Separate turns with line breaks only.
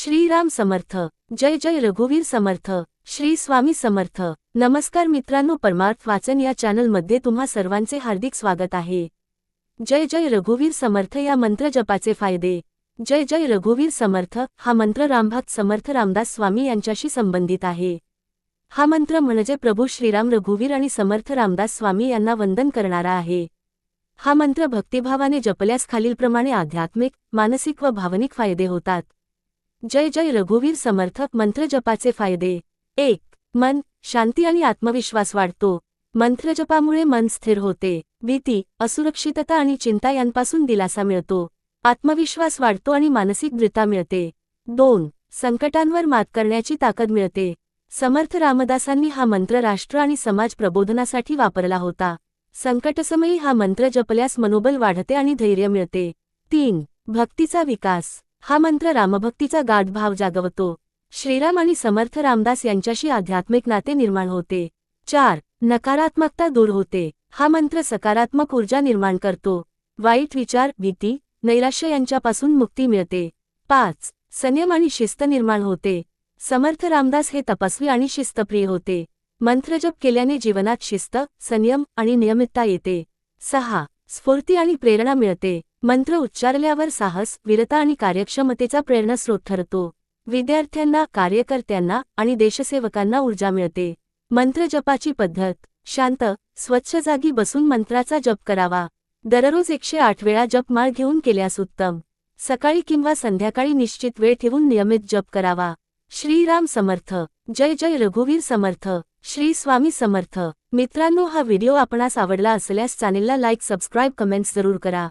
श्रीराम समर्थ. जय जय रघुवीर समर्थ. श्री स्वामी समर्थ. नमस्कार मित्रांनो परमार्थ वाचन या चॅनलमध्ये तुम्हा सर्वांचे हार्दिक स्वागत आहे. जय जय रघुवीर समर्थ या मंत्र जपाचे फायदे. जय जय रघुवीर समर्थ. हा मंत्र रामभात समर्थ रामदास स्वामी यांच्याशी संबंधित आहे. हा मंत्र म्हणजे प्रभू श्रीराम रघुवीर आणि समर्थ रामदास स्वामी यांना वंदन करणारा आहे. हा मंत्र भक्तिभावाने जपल्यास खालीलप्रमाणे आध्यात्मिक मानसिक व भावनिक फायदे होतात. जय जय रघुवीर समर्थक मंत्रजपाचे फायदे. एक मन शांती आणि आत्मविश्वास वाढतो. मंत्रजपामुळे मन स्थिर होते. भीती असुरक्षितता आणि चिंता यांपासून दिलासा मिळतो. आत्मविश्वास वाढतो आणि मानसिक दृता मिळते. दोन संकटांवर मात करण्याची ताकद मिळते. समर्थ रामदासांनी हा मंत्र राष्ट्र आणि समाज प्रबोधनासाठी वापरला होता. संकटसमयी हा मंत्र जपल्यास मनोबल वाढते आणि धैर्य मिळते. तीन भक्तीचा विकास. हा मंत्र रामभक्तीचा गाढभाव जागवतो. श्रीराम आणि समर्थ रामदास यांच्याशी आध्यात्मिक नाते निर्माण होते. चार नकारात्मकता दूर होते. हा मंत्र सकारात्मक ऊर्जा निर्माण करतो. वाईट विचार भीती नैराश्य यांच्यापासून मुक्ती मिळते. पाच संयम आणि शिस्त निर्माण होते. समर्थ रामदास हे तपस्वी आणि शिस्तप्रिय होते. मंत्रजप केल्याने जीवनात शिस्त संयम आणि नियमितता येते. सहा स्फूर्ती आणि प्रेरणा मिळते. मंत्र उच्चारल्यावर साहस वीरता आणि कार्यक्षमतेचा प्रेरणास्रोत ठरतो. विद्यार्थ्यांना कार्यकर्त्यांना आणि देशसेवकांना ऊर्जा मिळते. मंत्रजपाची पद्धत शांत स्वच्छ जागी बसून मंत्राचा जप करावा. दररोज एकशे आठ वेळा जपमाळ घेऊन केल्यास उत्तम. सकाळी किंवा संध्याकाळी निश्चित वेळ ठेवून नियमित जप करावा. श्रीराम समर्थ. जय जय रघुवीर समर्थ. श्री स्वामी समर्थ. मित्रांनो हा व्हिडिओ आपणास आवडला असल्यास चॅनेलला लाईक सबस्क्राईब कमेंट्स जरूर करा.